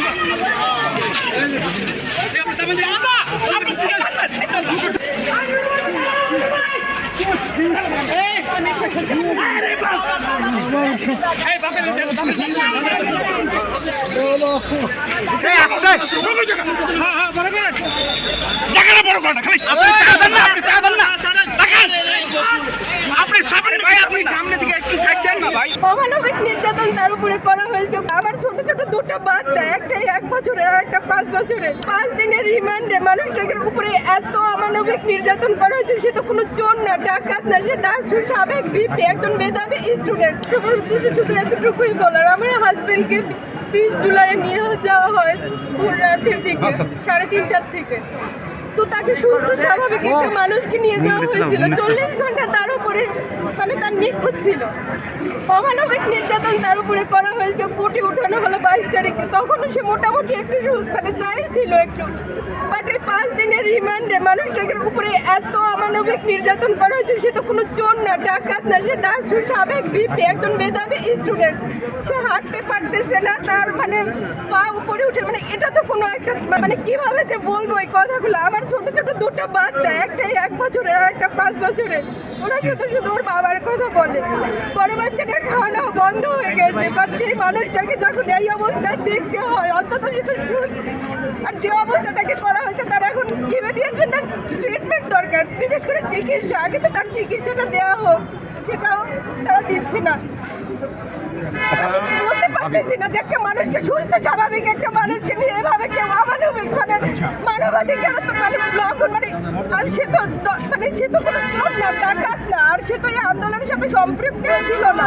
বড় করেন। বড় করেন খালি। অমানবিক নির্যাতন তার উপরে করা হয়েছে। আমার ছোট ছোট দুটো বাচ্চা একটাই এক বছরের আর একটা পাঁচ বছরের। পাঁচ দিনের রিমান্ডে মানুষটাকে উপরে এত অমানবিক নির্যাতন করা হয়েছে সে তো কোনো চোর না ডাকাত না সে ডাকছুর সাবেক বিপি একজন মেধাবী স্টুডেন্ট সবার উদ্দেশ্যে শুধু এতটুকুই বলার আমার হাজবেন্ডকে বিশ জুলাই নিয়ে যাওয়া হয় ভোর রাতের দিকে সাড়ে তিনটার থেকে তো তাকে সুস্থ স্বাভাবিক একটা মানুষকে নিয়ে যাওয়া হয়েছিল। চল্লিশ ঘণ্টা উপরে মানে তার নিখোঁজ ছিল। অমানবিক নির্যাতন তার উপরে করা হয়েছে কোর্টে উঠানো হলো বাইশ তারিখে। তখনও সে মোটামুটি একটু মানে যাই ছিল একটু। বাট এই পাঁচ দিনের রিমান্ডে মানুষটাকে উপরে এত অমানবিক নির্যাতন করা হয়েছে, সে তো কোনো চোর না, ডাকাত না, সে ডাকছুর সাবেক বিপি একজন মেধাবী স্টুডেন্ট সে হাঁটতে পারতেছে না, তার মানে পা উপরে উঠে মানে এটা তো কোনো একটা মানে কীভাবে যে বলব এই কথাগুলো? আমার ছোট ছোট দুটো বাচ্চা, একটাই এক বছরের আর একটা পাঁচ বছরের। ওরা শুধু ওর বাবার কথা বলে। বড় বাচ্চাটা খাওয়ানো বন্ধ হয়ে গেছে বাট সেই মানুষটাকে যখন এই অবস্থায় দেখতে হয় অন্তত আর যে অবস্থা তাকে করা হয়েছে তার এখন ইমিডিয়েট তার ট্রিটমেন্ট দরকার। বিশেষ করে চিকিৎসা। আগে তো তার চিকিৎসাটা দেওয়া হোক সেটাও তারা দিচ্ছে না। পারতেছি না যে একটা মানুষকে সুস্থ স্বাভাবিক একটা মানুষকে নিয়ে এভাবে কেউ অমানবিক মানে মানবাধিকার তো মানে লঙ্ঘন মানে আর সে তো মানে সে তো কোনো চোর না ডাকাত না আর সে তো এই আন্দোলনের সাথে সম্পৃক্ত ছিল না।